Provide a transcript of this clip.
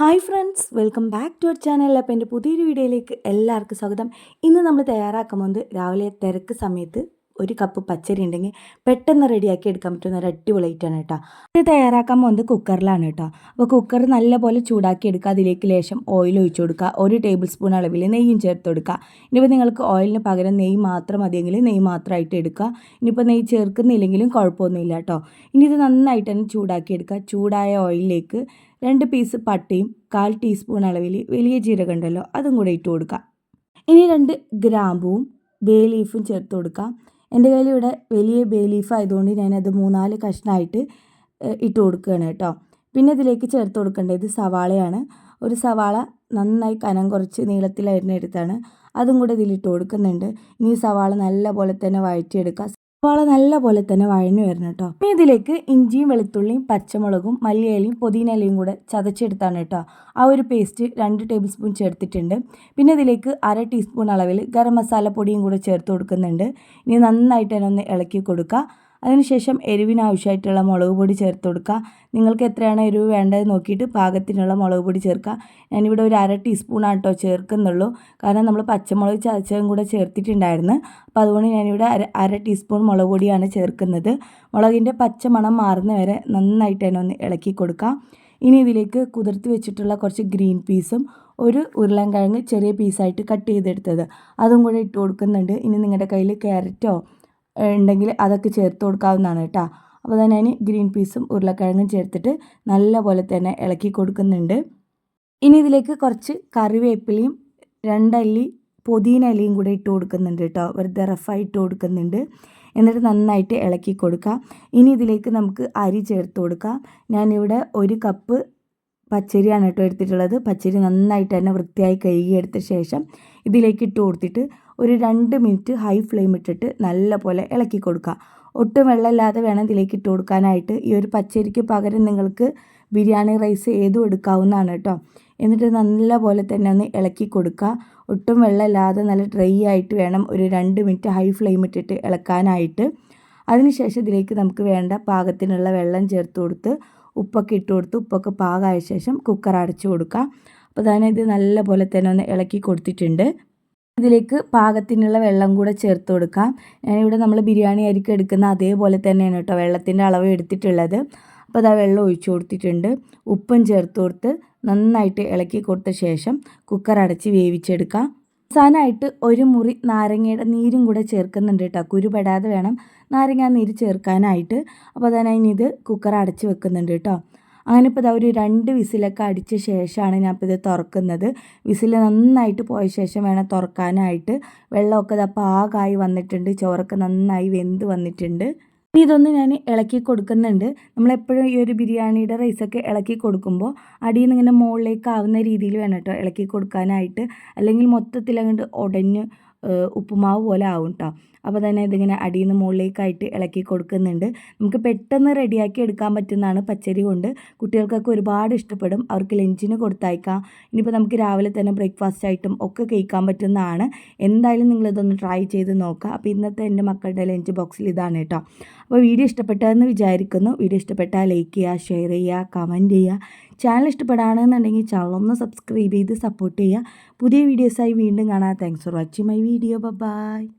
Hi friends welcome back to our channel അപ്പോൾ എന്റെ പുതിയൊരു വീഡിയോയിലേക്ക് എല്ലാവർക്കും സ്വാഗതം. ഇന്ന് നമ്മൾ തയ്യാറാക്കാൻ പോകുന്നത് രാവിലെ തിരക്ക് സമയത്ത് ഒരു കപ്പ് പച്ചരി ഉണ്ടെങ്കിൽ പെട്ടെന്ന് റെഡിയാക്കി എടുക്കാൻ പറ്റുന്ന ഒരു അടിപൊളി ഐറ്റാണ് കേട്ടോ. ഇത് തയ്യാറാക്കാൻ പോകുന്നത് കുക്കറിലാണ് കേട്ടോ. അപ്പോൾ കുക്കർ നല്ലപോലെ ചൂടാക്കി എടുക്കുക. അതിലേക്ക് ലേശം ഓയിൽ ഒഴിച്ചു കൊടുക്കുക. ഒരു ടേബിൾ സ്പൂൺ അളവിൽ നെയ്യും ചേർത്ത് കൊടുക്കുക. ഇനിയിപ്പോൾ നിങ്ങൾക്ക് ഓയിലിന് പകരം നെയ്യ് മാത്രം മതിയെങ്കിൽ നെയ്യ് മാത്രമായിട്ട് എടുക്കുക. ഇനിയിപ്പോൾ നെയ്യ് ചേർക്കുന്നില്ലെങ്കിലും കുഴപ്പമൊന്നുമില്ല കേട്ടോ. ഇനി ഇത് നന്നായിട്ട് തന്നെ ചൂടാക്കി എടുക്കുക. ചൂടായ ഓയിലിലേക്ക് രണ്ട് പീസ് പട്ടയും കാൽ ടീസ്പൂൺ അളവിൽ വലിയ ജീരകം ഉണ്ടല്ലോ അതും കൂടെ ഇട്ട് കൊടുക്കാം. ഇനി രണ്ട് ഗ്രാമ്പുവും ബേ ലീഫും ചേർത്ത് കൊടുക്കാം. എന്റെ കയ്യിൽ ഇവിടെ വലിയ ബേ ലീഫ് ആയതുകൊണ്ട് ഞാനത് മൂന്നാൽ കഷ്ണമായിട്ട് ഇട്ട് കൊടുക്കുകയാണ് കേട്ടോ. പിന്നെ ഇതിലേക്ക് ചേർത്ത് കൊടുക്കേണ്ടത് സവാളയാണ്. ഒരു സവാള നന്നായി കനം കുറച്ച് നീളത്തിൽ അരിഞ്ഞെടുത്താണ്. അതും കൂടെ ഇതിലിട്ട് കൊടുക്കുന്നുണ്ട്. ഇനി സവാള നല്ല പോലെ തന്നെ വഴറ്റിയെടുക്കുക സവാള നല്ല പോലെ തന്നെ വഴഞ്ഞു വരണം കേട്ടോ ഇനി ഇതിലേക്ക് ഇഞ്ചിയും വെളുത്തുള്ളിയും പച്ചമുളകും മല്ലിയിലയും പുതിനയിലയും കൂടെ ചതച്ചെടുത്താണ് കേട്ടോ ആ ഒരു പേസ്റ്റ് രണ്ട് ടേബിൾ സ്പൂൺ ചേർത്തിട്ടുണ്ട്. പിന്നെ ഇതിലേക്ക് അര ടീസ്പൂൺ അളവിൽ ഗരം മസാല പൊടിയും കൂടെ ചേർത്ത് കൊടുക്കുന്നുണ്ട്. ഇനി നന്നായിട്ട് തന്നെ ഒന്ന് ഇളക്കി കൊടുക്കുക. അതിനുശേഷം എരിവിന് ആവശ്യമായിട്ടുള്ള മുളക് പൊടി ചേർത്ത് കൊടുക്കുക. നിങ്ങൾക്ക് എത്രയാണ് എരിവ് വേണ്ടത് നോക്കിയിട്ട് പാകത്തിനുള്ള മുളക് പൊടി ചേർക്കുക. ഞാനിവിടെ ഒരു അര ടീസ്പൂൺ ആട്ടോ ചേർക്കുന്നുള്ളൂ. കാരണം നമ്മൾ പച്ചമുളക് ചതച്ചതും കൂടെ ചേർത്തിട്ടുണ്ടായിരുന്നു. അപ്പോൾ അതുകൊണ്ട് ഞാനിവിടെ അര അര ടീസ്പൂൺ മുളക് പൊടിയാണ് ചേർക്കുന്നത്. മുളകിന്റെ പച്ച മണം മാറുന്ന വരെ നന്നായിട്ട് തന്നെ ഒന്ന് ഇളക്കി കൊടുക്കുക. ഇനി ഇതിലേക്ക് കുതിർത്ത് വെച്ചിട്ടുള്ള കുറച്ച് ഗ്രീൻ പീസും ഒരു ഉരുളൻകിഴങ്ങ് ചെറിയ പീസായിട്ട് കട്ട് ചെയ്തെടുത്തത്. അതും കൂടെ ഇട്ട് കൊടുക്കുന്നുണ്ട്. ഇനി നിങ്ങളുടെ കയ്യിൽ ക്യാരറ്റോ ഉണ്ടെങ്കിൽ അതൊക്കെ ചേർത്ത് കൊടുക്കാവുന്നതാണ് കേട്ടോ. അപ്പോൾ തന്നെ അതിന് ഗ്രീൻ പീസും ഉരുളക്കിഴങ്ങും ചേർത്തിട്ട് നല്ല പോലെ തന്നെ ഇളക്കി കൊടുക്കുന്നുണ്ട്. ഇനി ഇതിലേക്ക് കുറച്ച് കറിവേപ്പിലയും രണ്ടല്ലി പുതിന ഇലയും കൂടെ ഇട്ട് കൊടുക്കുന്നുണ്ട് കേട്ടോ. വെറുതെ റഫായി ഇട്ട് കൊടുക്കുന്നുണ്ട്. എന്നിട്ട് നന്നായിട്ട് ഇളക്കി കൊടുക്കാം. ഇനി ഇതിലേക്ക് നമുക്ക് അരി ചേർത്ത് കൊടുക്കാം. ഞാനിവിടെ ഒരു കപ്പ് പച്ചരിയാണ് കേട്ടോ എടുത്തിട്ടുള്ളത്. പച്ചരി നന്നായിട്ട് തന്നെ വൃത്തിയായി കഴുകിയെടുത്ത ശേഷം ഇതിലേക്ക് ഇട്ട് കൊടുത്തിട്ട് ഒരു രണ്ട് മിനിറ്റ് ഹൈ ഫ്ലെയിം ഇട്ടിട്ട് നല്ലപോലെ ഇളക്കി കൊടുക്കുക. ഒട്ടും വെള്ളമില്ലാതെ വേണം ഇതിലേക്ക് ഇട്ട് കൊടുക്കാനായിട്ട്. ഈ ഒരു പച്ചരിക്ക് പകരം നിങ്ങൾക്ക് ബിരിയാണി റൈസ് ഏതും എടുക്കാവുന്നതാണ് കേട്ടോ. എന്നിട്ട് നല്ല പോലെ തന്നെ ഒന്ന് ഇളക്കി കൊടുക്കുക. ഒട്ടും വെള്ളമില്ലാതെ നല്ല ഡ്രൈ ആയിട്ട് വേണം ഒരു രണ്ട് മിനിറ്റ് ഹൈ ഫ്ലെയിം ഇട്ടിട്ട് ഇളക്കാനായിട്ട്. അതിനുശേഷം ഇതിലേക്ക് നമുക്ക് വേണ്ട പാകത്തിനുള്ള വെള്ളം ചേർത്ത് കൊടുത്ത് ഉപ്പൊക്കെ ഇട്ട് കൊടുത്ത് ഉപ്പൊക്കെ പാകമായ ശേഷം കുക്കർ അടച്ചു കൊടുക്കുക. അപ്പോൾ തന്നെ ഇത് നല്ല പോലെ തന്നെ ഒന്ന് ഇളക്കി കൊടുത്തിട്ടുണ്ട്. ഇതിലേക്ക് പാകത്തിനുള്ള വെള്ളം കൂടെ ചേർത്ത് കൊടുക്കാം. ഇവിടെ നമ്മൾ ബിരിയാണി അരിക്ക് എടുക്കുന്ന അതേപോലെ തന്നെയാണ് കേട്ടോ വെള്ളത്തിന്റെ അളവ് എടുത്തിട്ടുള്ളത്. അപ്പോൾ അതാ വെള്ളം ഒഴിച്ചു കൊടുത്തിട്ടുണ്ട്. ഉപ്പും ചേർത്ത് കൊടുത്ത് നന്നായിട്ട് ഇളക്കി കൊടുത്ത ശേഷം കുക്കർ അടച്ച് വേവിച്ചെടുക്കാം. അവസാനമായിട്ട് ഒരു മുറി നാരങ്ങയുടെ നീരും കൂടെ ചേർക്കുന്നുണ്ട് കേട്ടോ. കുരുപെടാതെ വേണം നാരങ്ങ നീര് ചേർക്കാനായിട്ട്. അപ്പോൾ അതിനിത് ഇത് കുക്കർ അടച്ച് വെക്കുന്നുണ്ട് കേട്ടോ. അങ്ങനെ ഇപ്പോൾ ഇതാ ഒരു രണ്ട് വിസിലൊക്കെ അടിച്ച ശേഷമാണ് ഞാൻ ഇപ്പോൾ ഇത് തുറക്കുന്നത്. വിസിൽ നന്നായിട്ട് പോയ ശേഷം വേണം തുറക്കാനായിട്ട്. വെള്ളമൊക്കെ ഇതാ പാകമായി വന്നിട്ടുണ്ട്. ചോറൊക്കെ നന്നായി വെന്ത് വന്നിട്ടുണ്ട്. ഇനി ഇതൊന്ന് ഞാൻ ഇളക്കി കൊടുക്കുന്നുണ്ട്. നമ്മളെപ്പോഴും ഈ ഒരു ബിരിയാണിയുടെ റൈസൊക്കെ ഇളക്കി കൊടുക്കുമ്പോൾ അടിയിൽ നിന്ന് ഇങ്ങനെ മുകളിലേക്ക് ആവുന്ന രീതിയിൽ വേണം കേട്ടോ ഇളക്കി കൊടുക്കാനായിട്ട്. അല്ലെങ്കിൽ മൊത്തത്തിൽ അങ്ങോട്ട് ഉടഞ്ഞ് ഉപ്പുമാവ് പോലെ ആവും കേട്ടോ അപ്പോൾ തന്നെ ഇതിങ്ങനെ അടിയിൽ നിന്ന് മുകളിലേക്കായിട്ട് ഇളക്കി കൊടുക്കുന്നുണ്ട്. നമുക്ക് പെട്ടെന്ന് റെഡിയാക്കി എടുക്കാൻ പറ്റുന്നതാണ് പച്ചരി കൊണ്ട്. കുട്ടികൾക്കൊക്കെ ഒരുപാട് ഇഷ്ടപ്പെടും. അവർക്ക് ലഞ്ചിന് കൊടുത്തയക്കാം. ഇനിയിപ്പോൾ നമുക്ക് രാവിലെ തന്നെ ബ്രേക്ക്ഫാസ്റ്റ് ആയിട്ടും ഒക്കെ കഴിക്കാൻ പറ്റുന്നതാണ്. എന്തായാലും നിങ്ങളിതൊന്ന് ട്രൈ ചെയ്ത് നോക്കുക. അപ്പോൾ ഇന്നത്തെ എന്റെ മക്കളുടെ ലഞ്ച് ബോക്സിൽ ഇതാണ് കേട്ടോ അപ്പോൾ വീഡിയോ ഇഷ്ടപ്പെട്ടതെന്ന് വിചാരിക്കുന്നു. വീഡിയോ ഇഷ്ടപ്പെട്ടാൽ ലൈക്ക് ചെയ്യുക ഷെയർ ചെയ്യുക കമന്റ് ചെയ്യുക. ചാനൽ ഇഷ്ടപ്പെടുകയാണെന്നുണ്ടെങ്കിൽ ചാനൽ ഒന്ന് സബ്സ്ക്രൈബ് ചെയ്ത് സപ്പോർട്ട് ചെയ്യുക. പുതിയ വീഡിയോസായി വീണ്ടും കാണാം. Thanks for watching my video bye